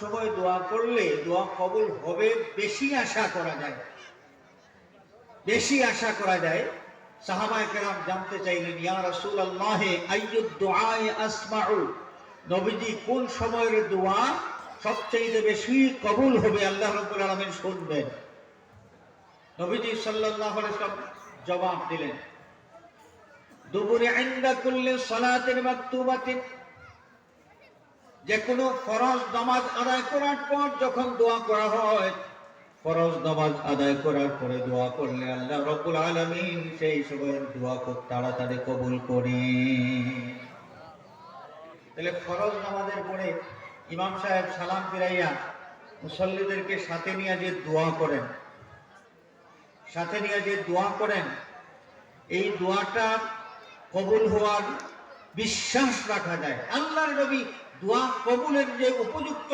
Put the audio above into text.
সময় দোয়া করলে দোয়া কবুল হবে বেশি আশা করা যায়। বেশি আশা করা যায়। সাহাবায়ে কেরাম জানতে চাইলেন, ইয়া দুআয়ে আসমাউ? নবীজি, কোন সময়ের দোয়া সবচেয়ে বেশি কবুল হবে আল্লাহ রাব্বুল আলামিন শুনবেন? নবীজি আলাইহি জবাব দিলেন, দুবুরে ইনদা কুল্লি সালাতিন মাকতুবাতিন। যে কোনো ফরজ নামাজ আদায় করার পর যখন দোয়া করা হয়, ফরজ নামাজ আদায় করার পরে দোয়া করলে আল্লাহ রব্বুল আলামিন সেই সময়ের দোয়া খুব তাড়াতাড়ি কবুল করি। তাহলে ফরজ নামাজের পরে ইমাম সাহেব সালাম ফিরাইয়া মুসল্লিদেরকে সাথে নিয়ে যে দোয়া করেন, সাথে নিয়ে যে দোয়া করেন, এই দোয়াটা কবুল হওয়ার বিশ্বাস রাখা যায়। আল্লাহর নবী দোয়া কবুলের যে উপযুক্ত